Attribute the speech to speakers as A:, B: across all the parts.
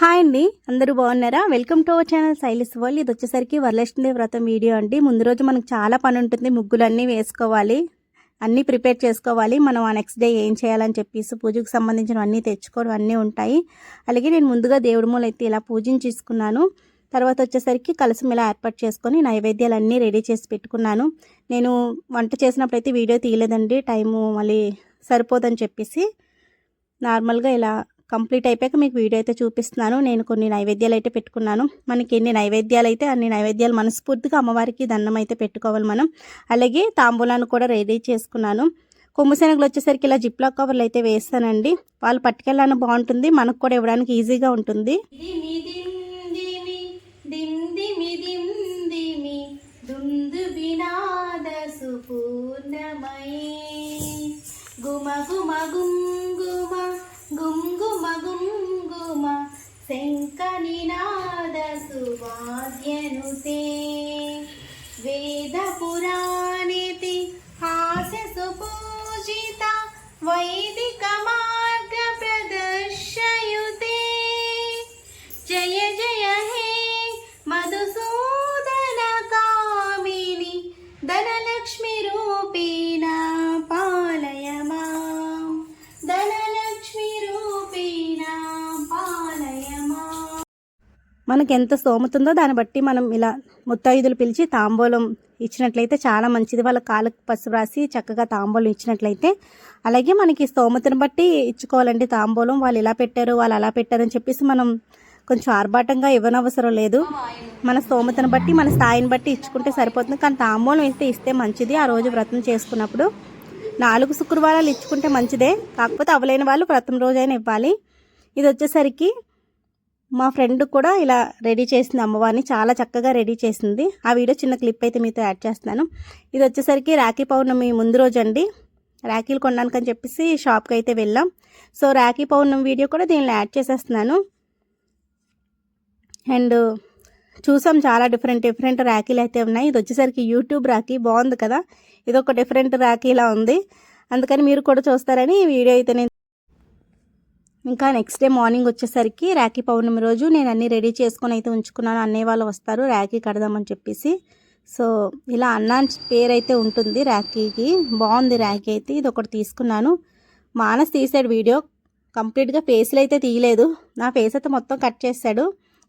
A: Hi అండి. అందరూ బాగున్నారా? Welcome to our channel Shaili's world. ఇది వచ్చేసరికి వరలక్ష్మీ వ్రతం వీడియో అండి. ముందు రోజు మనకు చాలా పని ఉంటుంది. ముగ్గులన్నీ వేసుకోవాలి. అన్నీ ప్రిపేర్ చేసుకోవాలి. మనం ఆ నెక్స్ట్ డే ఏం చేయాలని చెప్పేసి పూజకు సంబంధించిన అన్నీ తెచ్చుకోవడం అన్నీ ఉంటాయి. అలాగే నేను ముందుగా దేవుడి మూల అయితే ఇలా పూజించేసుకున్నాను తర్వాత వచ్చేసరికి కలసం ఇలా ఏర్పాటు చేసుకొని నైవేద్యాలు అన్నీ రెడీ చేసి పెట్టుకున్నాను. నేను వంట చేసినప్పుడు అయితే వీడియో తీయలేదండి. టైము మళ్ళీ సరిపోదని చెప్పేసి నార్మల్గా ఇలా కంప్లీట్ అయిపోయాక మీకు వీడియో అయితే చూపిస్తున్నాను. నేను కొన్ని నైవేద్యాలు అయితే పెట్టుకున్నాను. మనకి ఎన్ని నైవేద్యాలు అయితే అన్ని నైవేద్యాలు మనస్ఫూర్తిగా అమ్మవారికి దండం అయితే పెట్టుకోవాలి మనం. అలాగే తాంబూలాన్ని కూడా రెడీ చేసుకున్నాను. కొమ్ము శనగలు వచ్చేసరికి ఇలా జిప్లాక్ కవర్లు అయితే వేస్తానండి. వాళ్ళు పట్టుకెళ్ళాలని బాగుంటుంది. మనకు కూడా ఇవ్వడానికి ఈజీగా ఉంటుంది. గుమ. గుంగుమ గుంగుమ గుమ గుమ్ నినాద సువాద్యనుతే వేద పురాణితి మనకి ఎంత స్తోమతుందో దాన్ని బట్టి మనం ఇలా ముత్తైదులు పిలిచి తాంబూలం ఇచ్చినట్లయితే చాలా మంచిది. వాళ్ళ కాళ్ళకు పసుపు రాసి చక్కగా తాంబూలం ఇచ్చినట్లయితే అలాగే మనకి స్తోమతను బట్టి ఇచ్చుకోవాలండి తాంబూలం. వాళ్ళు ఇలా పెట్టారు వాళ్ళు అలా పెట్టారని చెప్పేసి మనం కొంచెం ఆర్భాటంగా ఇవ్వనవసరం లేదు. మన స్తోమతను బట్టి మన స్థాయిని బట్టి ఇచ్చుకుంటే సరిపోతుంది. కానీ తాంబూలం అయితే ఇస్తే మంచిది. ఆ రోజు వ్రతం చేసుకున్నప్పుడు నాలుగు శుక్రవారాలు ఇచ్చుకుంటే మంచిదే. కాకపోతే అవలేని వాళ్ళు వ్రతం రోజైనా ఇవ్వాలి. ఇది వచ్చేసరికి మా ఫ్రెండ్ కూడా ఇలా రెడీ చేసింది అమ్మవారిని చాలా చక్కగా రెడీ చేసింది. ఆ వీడియో చిన్న క్లిప్ అయితే మీతో యాడ్ చేస్తున్నాను. ఇది వచ్చేసరికి రాఖీ పౌర్ణమి ముందు రోజు అండి రాఖీలు కొనడానికని చెప్పేసి షాప్కి అయితే వెళ్ళాం. సో రాఖీ పౌర్ణమి వీడియో కూడా దీనిలో యాడ్ చేసేస్తున్నాను. అండ్ చూసాం చాలా డిఫరెంట్ డిఫరెంట్ రాఖీలు అయితే ఉన్నాయి. ఇది వచ్చేసరికి యూట్యూబ్ రాఖీ బాగుంది కదా? ఇది ఒక డిఫరెంట్ రాఖీలా ఉంది. అందుకని మీరు కూడా చూస్తారని ఈ వీడియో అయితే నేను ఇంకా నెక్స్ట్ డే మార్నింగ్ వచ్చేసరికి రాఖీ పౌర్ణమి రోజు నేను అన్నీ రెడీ చేసుకొని అయితే ఉంచుకున్నాను. అన్నయ్య వాళ్ళు వస్తారు రాఖీ కడదామని చెప్పేసి. సో ఇలా అన్న పేరు అయితే ఉంటుంది రాఖీకి. బాగుంది రాఖీ అయితే ఇది ఒకటి తీసుకున్నాను. మానస్ తీసాడు వీడియో. కంప్లీట్గా ఫేస్లు అయితే తీయలేదు. నా ఫేస్ అయితే మొత్తం కట్ చేశాడు.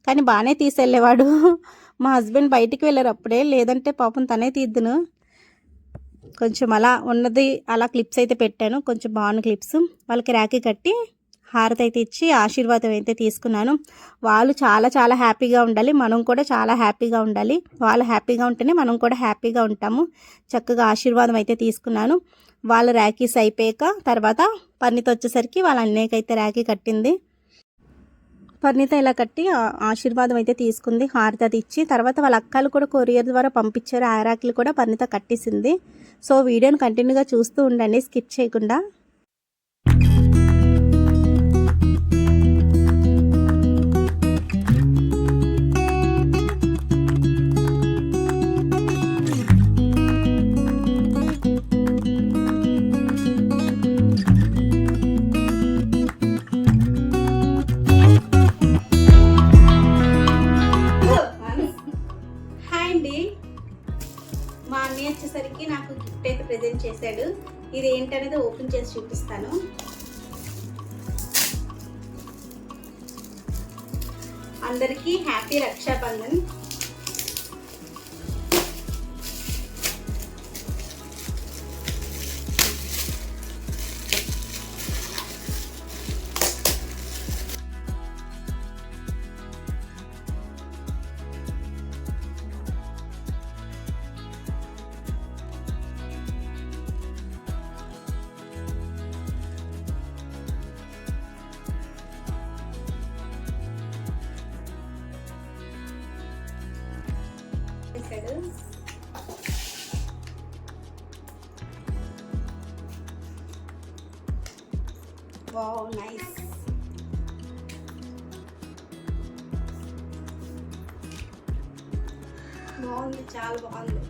A: కానీ బాగానే తీసెళ్ళేవాడు. మా హస్బెండ్ బయటికి వెళ్ళారు అప్పుడే. లేదంటే పాపం తనే తీద్దును. కొంచెం అలా ఉన్నది అలా క్లిప్స్ అయితే పెట్టాను. కొంచెం బాగున్న క్లిప్స్ వాళ్ళకి రాఖీ కట్టి హారతి అయితే ఇచ్చి ఆశీర్వాదం అయితే తీసుకున్నాను. వాళ్ళు చాలా చాలా హ్యాపీగా ఉండాలి. మనం కూడా చాలా హ్యాపీగా ఉండాలి. వాళ్ళు హ్యాపీగా ఉంటేనే మనం కూడా హ్యాపీగా ఉంటాము. చక్కగా ఆశీర్వాదం అయితే తీసుకున్నాను. వాళ్ళ ర్యాకీస్ అయిపోయాక తర్వాత పర్ణిత వచ్చేసరికి వాళ్ళ అన్నయ్యకి అయితే ర్యాకీ కట్టింది. పర్ణిత ఇలా కట్టి ఆశీర్వాదం అయితే తీసుకుంది. హారతి అది ఇచ్చి తర్వాత వాళ్ళ అక్కలు కూడా కొరియర్ ద్వారా పంపించారు. ఆ కూడా పర్ణిత కట్టేసింది. సో వీడియోని కంటిన్యూగా చూస్తూ ఉండండి. స్కిప్ చేయకుండా. మా అన్నయ్య వచ్చేసరికి నాకు గిఫ్ట్ అయితే ప్రెజెంట్ చేశాడు. ఇది ఏంటనేది ఓపెన్ చేసి చూపిస్తాను. అందరికీ హ్యాపీ రక్షాబంధన్. చేశాడు వావ్ నైస్ బాగుంది చాలా బాగుంది.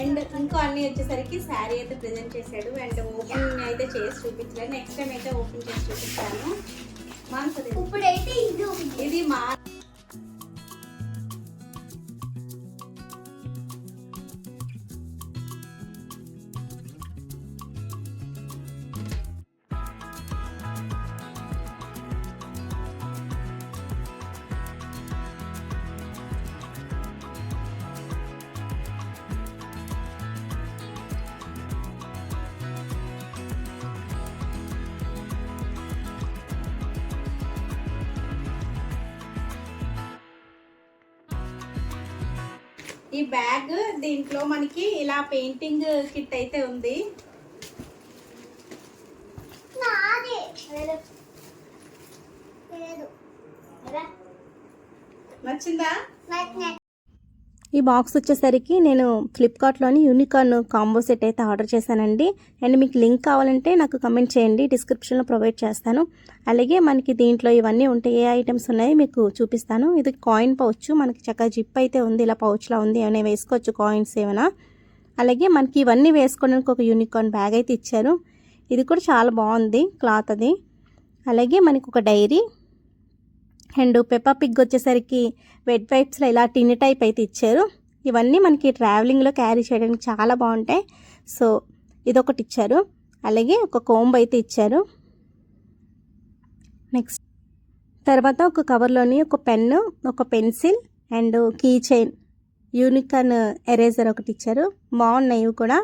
A: అండ్ ఇంకో అన్ని వచ్చేసరికి శారీ అయితే ప్రెజెంట్ చేశాడు. అండ్ ఓపెన్ అయితే చేసి చూపించలేదు. నెక్స్ట్ టైం అయితే ఓపెన్ చేసి చూపిస్తాను. మానసది
B: ఇప్పుడైతే
A: ఇది మా ఈ బ్యాగ్ దీంట్లో మనకి ఇలా పెయింటింగ్ కిట్ అయితే ఉంది. నచ్చిందా. ఈ బాక్స్ వచ్చేసరికి నేను ఫ్లిప్కార్ట్లోని యూనికార్న్ కాంబో సెట్ అయితే ఆర్డర్ చేశానండి. అండ్ మీకు లింక్ కావాలంటే నాకు కమెంట్ చేయండి. డిస్క్రిప్షన్లో ప్రొవైడ్ చేస్తాను. అలాగే మనకి దీంట్లో ఇవన్నీ ఉంటాయి ఏ ఐటమ్స్ ఉన్నాయో మీకు చూపిస్తాను. ఇది కాయిన్ పౌచ్ మనకి చక్కగా జిప్ అయితే ఉంది. ఇలా పౌచ్లా ఉంది. ఏమైనా వేసుకోవచ్చు కాయిన్స్ ఏమైనా. అలాగే మనకి ఇవన్నీ వేసుకోవడానికి ఒక యూనికార్న్ బ్యాగ్ అయితే ఇచ్చారు. ఇది కూడా చాలా బాగుంది. క్లాత్ అది. అలాగే మనకి ఒక డైరీ అండ్ పెప్పా పిగ్ వచ్చేసరికి వెడ్ వైప్స్లో ఇలా టిన్ టైప్ అయితే ఇచ్చారు. ఇవన్నీ మనకి ట్రావెలింగ్లో క్యారీ చేయడానికి చాలా బాగుంటాయి. సో ఇదొకటి ఇచ్చారు. అలాగే ఒక కోంబ్ అయితే ఇచ్చారు. నెక్స్ట్ తర్వాత ఒక కవర్లోని ఒక పెన్ను ఒక pencil and key chain unicorn eraser ఒకటి ఇచ్చారు. బాగున్నాయి ఇవి కూడా.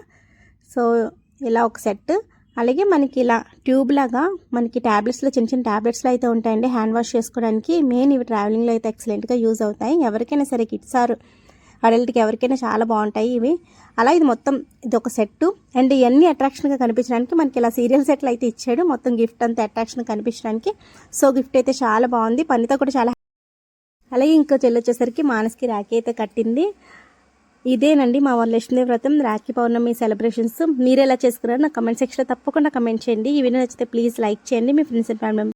A: సో ఇలా ఒక సెట్ అలాగే మనకి ఇలా ట్యూబ్ లాగా మనకి ట్యాబ్లెట్స్లో చిన్న చిన్న ట్యాబ్లెట్స్లో అయితే ఉంటాయండి. హ్యాండ్ వాష్ చేసుకోవడానికి మెయిన్ ఇవి ట్రావెలింగ్లో అయితే ఎక్సలెంట్గా యూజ్ అవుతాయి. ఎవరికైనా సరే కిడ్స్ ఆరు అడల్ట్కి ఎవరికైనా చాలా బాగుంటాయి ఇవి. అలా ఇది మొత్తం ఇది ఒక సెట్ అండ్ ఇవన్నీ అట్రాక్షన్గా కనిపించడానికి మనకి ఇలా సీరియల్ సెట్లు అయితే ఇచ్చాడు. మొత్తం గిఫ్ట్ అంతా అట్రాక్షన్ కనిపించడానికి. సో గిఫ్ట్ అయితే చాలా బాగుంది. పనితో కూడా చాలా అలాగే ఇంకో చెల్లి వచ్చేసరికి మానసికి రాఖీ అయితే కట్టింది. ఇదేనండి మా వరలక్ష్మీ వ్రతం రాఖీ పౌర్ణమి సెలబ్రేషన్స్. మీరు ఎలా చేసుకున్నారో నా కమెంట్ సెక్షన్లో తప్పకుండా కమెంట్ చేయండి. ఈ వీడియో నచ్చితే ప్లీజ్ లైక్ చేయండి. మీ ఫ్రెండ్స్ అండ్ ఫ్యామిలీ